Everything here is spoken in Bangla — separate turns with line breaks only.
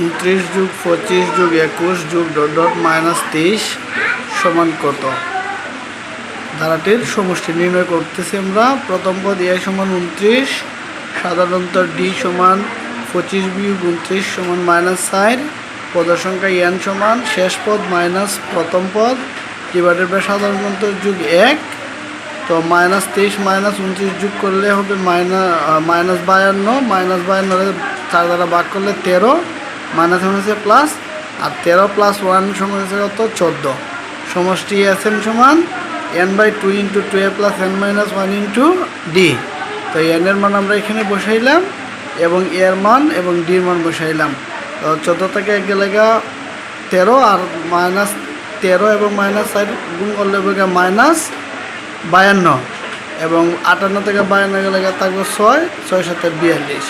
উনত্রিশ যুগ পঁচিশ যুগ একুশ যুগ ডট ডট মাইনাস তেইশ সমান কত? ধারাটির সমষ্টি নির্ণয় করতেছি আমরা। প্রথম পদ এ সমান উনত্রিশ সাধারণত ডি সমান পঁচিশ বিয়োগ উনত্রিশ সমান মাইনাস চার, পদের সংখ্যা এন সমান, শেষ পদ মাইনাস প্রথম পদ ডিভাইডেড বাই সাধারণত যুগ এক, তো মাইনাস তেইশ মাইনাস উনত্রিশ যোগ করলে হবে মাইনাস মাইনাস বায়ান্ন মাইনাস বায়ান্ন চার দ্বারা ভাগ করলে তেরো মাইনাস হচ্ছে প্লাস আর তেরো প্লাস ওয়ান সমান হচ্ছে কত? চোদ্দ। সমষ্টি এস এম সমান N by two into two A plus N minus one into D তো এন এর মান আমরা এখানে বসাইলাম এবং এর মান এবং ডির মান বসাইলাম। তো চোদ্দ থেকে এক গেলেগা তেরো আর মাইনাস তেরো এবং মাইনাস সাইড গুণ করলে হবে মাইনাস বায়ান্ন। এবং আটান্ন থেকে বায়ান্ন গেলে থাকবে ছয় ছয় সাথে বিয়াল্লিশ।